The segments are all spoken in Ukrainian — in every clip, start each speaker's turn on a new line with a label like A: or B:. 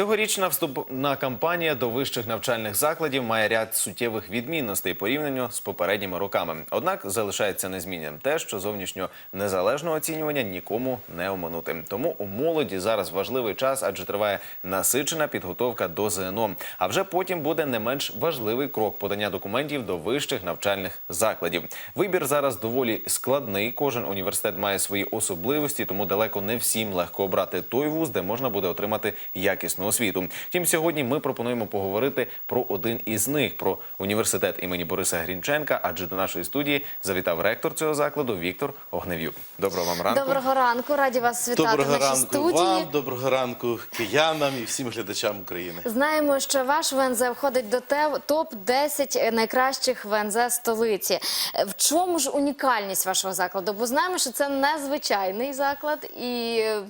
A: Цьогорічна вступна кампанія до вищих навчальних закладів має ряд суттєвих відмінностей порівняно з попередніми роками. Однак залишається незмінним те, що зовнішньо незалежного оцінювання нікому не оминути. Тому у молоді зараз важливий час, адже триває насичена підготовка до ЗНО. А вже потім буде не менш важливий крок подання документів до вищих навчальних закладів. Вибір зараз доволі складний. Кожен університет має свої особливості, тому далеко не всім легко обрати той вуз, де можна буде отримати якісну освіту. Втім, сьогодні ми пропонуємо поговорити про один із них про університет імені Бориса Грінченка. Адже до нашої студії завітав ректор цього закладу Віктор Огнев'юк. Доброго вам ранку.
B: Доброго ранку, раді вас вітати
C: Доброго
B: в нашій
C: ранку
B: студії.
C: вам, доброго ранку киянам і всім глядачам України.
B: Знаємо, що ваш ВНЗ входить до топ 10 найкращих ВНЗ столиці. В чому ж унікальність вашого закладу? Бо знаємо, що це незвичайний заклад і е,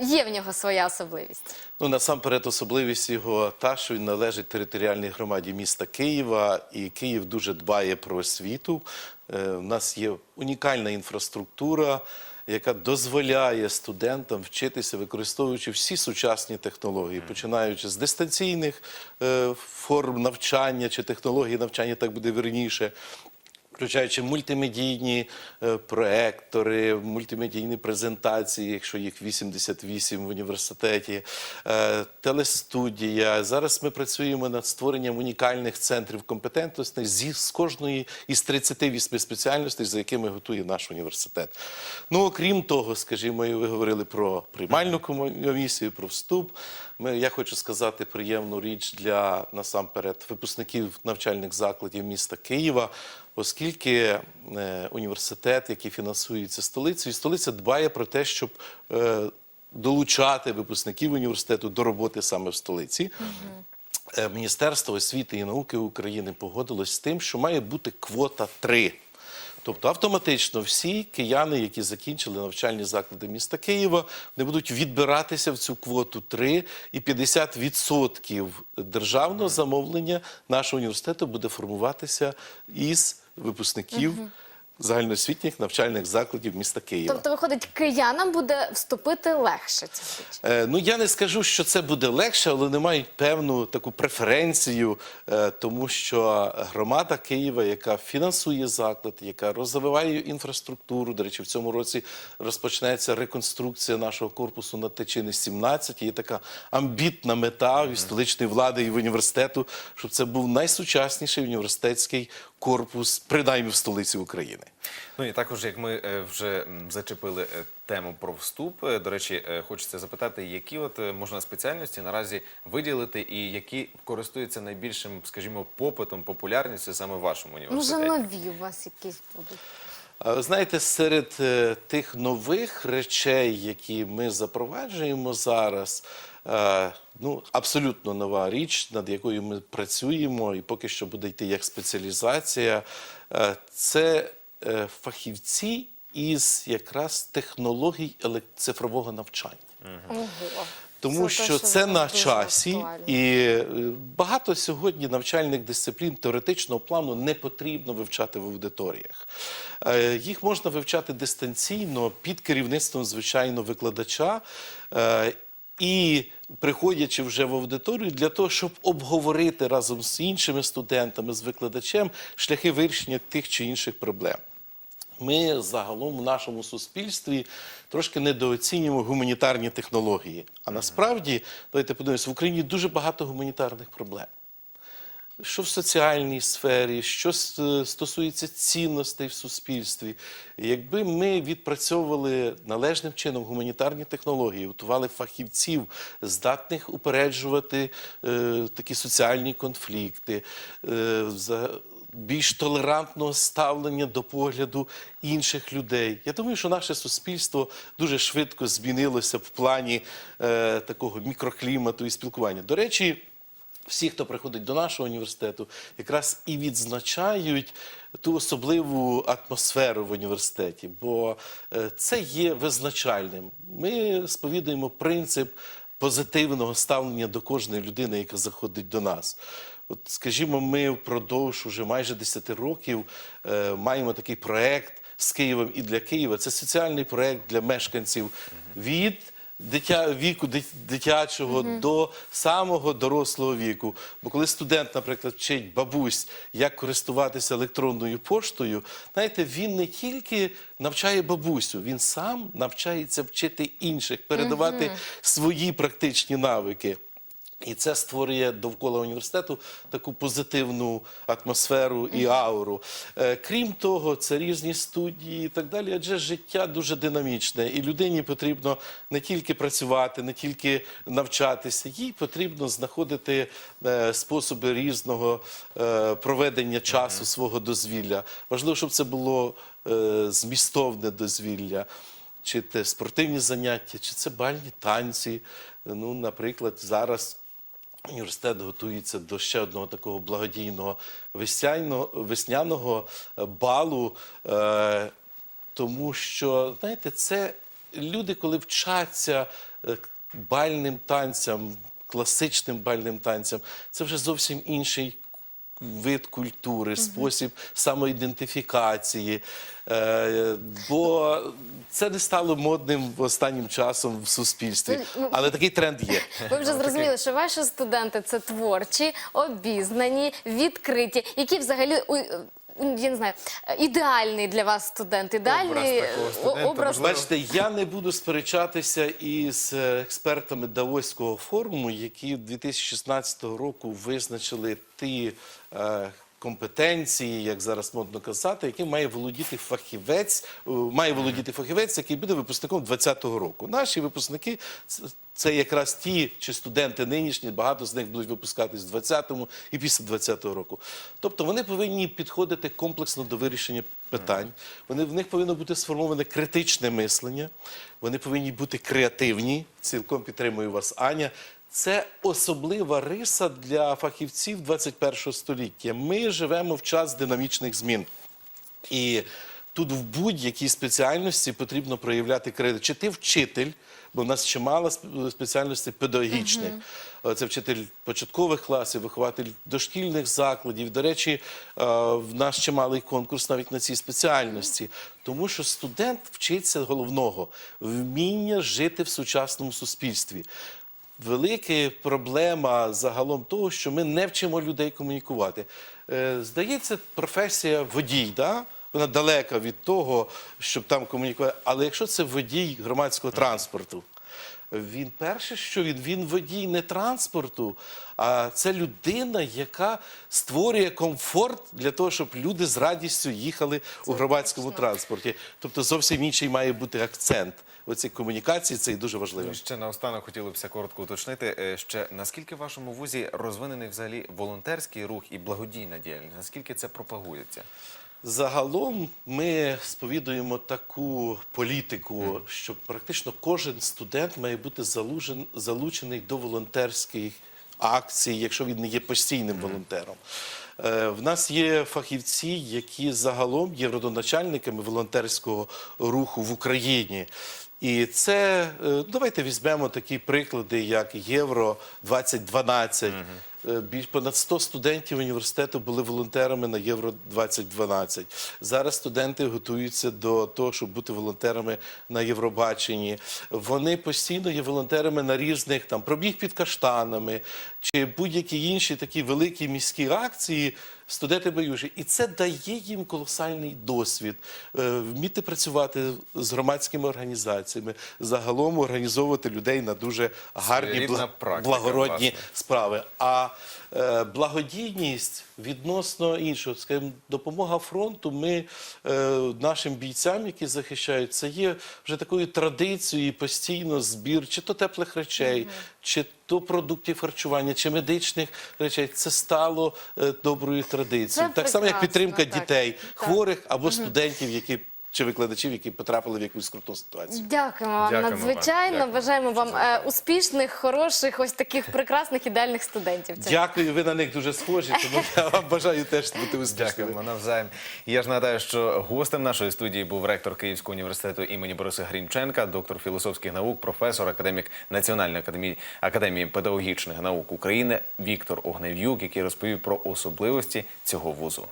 B: є в нього своя особливість.
C: Ну насамперед, особливість його та, що він належить територіальній громаді міста Києва, і Київ дуже дбає про освіту. Е, У нас є унікальна інфраструктура, яка дозволяє студентам вчитися, використовуючи всі сучасні технології, починаючи з дистанційних е, форм навчання чи технологій навчання, так буде вірніше. Включаючи мультимедійні е, проектори, мультимедійні презентації, якщо їх 88 в університеті, е, телестудія. Зараз ми працюємо над створенням унікальних центрів компетентності з кожної із 38 спеціальностей, за якими готує наш університет. Ну окрім того, скажімо, ви говорили про приймальну комісію, про вступ. Ми, я хочу сказати приємну річ для насамперед випускників навчальних закладів міста Києва. Оскільки е, університет, який фінансується столицею, столиця дбає про те, щоб е, долучати випускників університету до роботи саме в столиці. Е, Міністерство освіти і науки України погодилось з тим, що має бути квота 3. Тобто автоматично всі кияни, які закінчили навчальні заклади міста Києва, вони будуть відбиратися в цю квоту 3, і 50% державного замовлення нашого університету буде формуватися із випускників загальноосвітніх навчальних закладів міста Києва.
B: Тобто, виходить, киянам буде вступити легше.
C: Е, Ну я не скажу, що це буде легше, але вони мають певну таку преференцію, е, тому що громада Києва, яка фінансує заклад, яка розвиває інфраструктуру. До речі, в цьому році розпочнеться реконструкція нашого корпусу на Тичини 17. Є така амбітна мета і столичної влади і в університету, щоб це був найсучасніший університетський корпус, принаймні в столиці України.
A: Ну і також, як ми е, вже зачепили е, тему про вступ, е, до речі, хочеться запитати, які от можна спеціальності наразі виділити, і які користуються найбільшим, скажімо, попитом, популярністю саме в вашому
B: Може,
A: університеті?
B: нові у вас якісь будуть.
C: Знаєте, серед тих нових речей, які ми запроваджуємо зараз, ну абсолютно нова річ, над якою ми працюємо, і поки що буде йти як спеціалізація, е, це е, фахівці із якраз технологій цифрового навчання. Тому
B: Це те,
C: що це на часі,
B: актуально.
C: і е, багато сьогодні навчальних дисциплін теоретичного плану не потрібно вивчати в аудиторіях. Е, Їх можна вивчати дистанційно під керівництвом звичайно викладача. І приходячи вже в аудиторію для того, щоб обговорити разом з іншими студентами, з викладачем шляхи вирішення тих чи інших проблем. Ми загалом в нашому суспільстві трошки недооцінюємо гуманітарні технології. А насправді, давайте подивимося, в Україні дуже багато гуманітарних проблем. Що в соціальній сфері, що стосується цінностей в суспільстві. Якби ми відпрацьовували належним чином гуманітарні технології, готували фахівців, здатних упереджувати е, такі соціальні конфлікти, е, за- більш толерантного ставлення до погляду інших людей. Я думаю, що наше суспільство дуже швидко змінилося в плані е, такого мікроклімату і спілкування. До речі, всі, хто приходить до нашого університету, якраз і відзначають ту особливу атмосферу в університеті, бо е, це є визначальним. Ми сповідуємо принцип позитивного ставлення до кожної людини, яка заходить до нас. От, скажімо, ми впродовж уже майже 10 років е, маємо такий проект з Києвом і для Києва. Це соціальний проект для мешканців від дитя, віку дит- дитячого до самого дорослого віку. Бо коли студент, наприклад, вчить бабусь, як користуватися електронною поштою, знаєте, він не тільки навчає бабусю, він сам навчається вчити інших, передавати свої практичні навики. І це створює довкола університету таку позитивну атмосферу і ауру. Е, Крім того, це різні студії і так далі, адже життя дуже динамічне, і людині потрібно не тільки працювати, не тільки навчатися, їй потрібно знаходити е, способи різного е, проведення часу свого дозвілля. Важливо, щоб це було змістовне дозвілля чи це спортивні заняття, чи це бальні танці. Ну, наприклад, зараз університет готується до ще одного такого благодійного весняного, е, балу, е, тому що, знаєте, це люди, коли вчаться е, бальним танцям, класичним бальним танцям, це вже зовсім інший вид культури, спосіб самоідентифікації. Е, бо це не стало модним останнім часом в суспільстві.
B: Ну,
C: Але такий тренд є.
B: Ви вже зрозуміли, що ваші студенти це творчі, обізнані, відкриті, які взагалі я не знаю, ідеальний для вас студент, ідеальний
A: Образ такого
B: е,
A: студента,
B: образ.
C: Бачите, я не буду сперечатися із е, експертами Давоського форуму, які 2016 року визначили ті е, компетенції, як зараз модно казати, які має володіти фахівець, е, має володіти фахівець, який буде випускником 2020 року. Наші випускники це якраз ті чи студенти нинішні, багато з них будуть випускатись в 20-му і після 20-го року. Тобто вони повинні підходити комплексно до вирішення питань. Вони в них повинно бути сформоване критичне мислення. Вони повинні бути креативні. Цілком підтримую вас, Аня. Це особлива риса для фахівців 21 століття. Ми живемо в час динамічних змін. І тут в будь-якій спеціальності потрібно проявляти кредит. Чи ти вчитель, бо в нас чимало сп- спеціальностей педагогічних. Е, Це вчитель початкових класів, вихователь дошкільних закладів. До речі, е, в нас чималий конкурс навіть на ці спеціальності. Тому що студент вчиться головного вміння жити в сучасному суспільстві. Велика проблема загалом того, що ми не вчимо людей комунікувати. Е, Здається, професія водій, да? вона далека від того, щоб там комунікувати. Але якщо це водій громадського транспорту, він перше, що він, він водій не транспорту, а це людина, яка створює комфорт для того, щоб люди з радістю їхали у громадському транспорті. Тобто зовсім інший має бути акцент. Оці комунікації це і дуже важливо.
A: Ну, і ще наостанок хотілося коротко уточнити, е, ще наскільки в вашому вузі розвинений взагалі волонтерський рух і благодійна діяльність? Наскільки це пропагується?
C: Загалом ми сповідуємо таку політику, що практично кожен студент має бути залучений до волонтерських акцій, якщо він не є постійним волонтером. Е, В нас є фахівці, які загалом є родоначальниками волонтерського руху в Україні. І це е, давайте візьмемо такі приклади, як Євро 2012 Е, Більш понад 100 студентів університету були волонтерами на Євро 2012. Зараз студенти готуються до того, щоб бути волонтерами на Євробаченні. Вони постійно є волонтерами на різних там пробіг під каштанами чи будь-які інші такі великі міські акції. Студенти боюжі, і це дає їм колосальний досвід е, вміти працювати з громадськими організаціями, загалом організовувати людей на дуже гарні
A: практика,
C: благородні
A: власне.
C: справи. А е, благодійність відносно іншого, скажімо, допомога фронту. Ми е, нашим бійцям, які захищають, це є вже такою традицією постійно збір, чи то теплих речей, чи то продуктів харчування, чи медичних речей. Це стало е, доброю традицією. Так само, як підтримка
B: так.
C: дітей,
B: Так.
C: хворих або студентів, які чи викладачів, які потрапили в якусь круту ситуацію.
B: Дякуємо вам
A: Дякуємо
B: надзвичайно.
A: Дякуємо.
B: Бажаємо вам е, успішних, хороших, ось таких прекрасних ідеальних студентів. Це
C: Дякую, ви на них дуже схожі, тому я вам бажаю теж бути успішними.
A: Дякуємо навзаєм. Я ж нагадаю, що гостем нашої студії був ректор Київського університету імені Бориса Грінченка, доктор філософських наук, професор, академік Національної академії, академії педагогічних наук України Віктор Огнев'юк, який розповів про особливості цього вузу.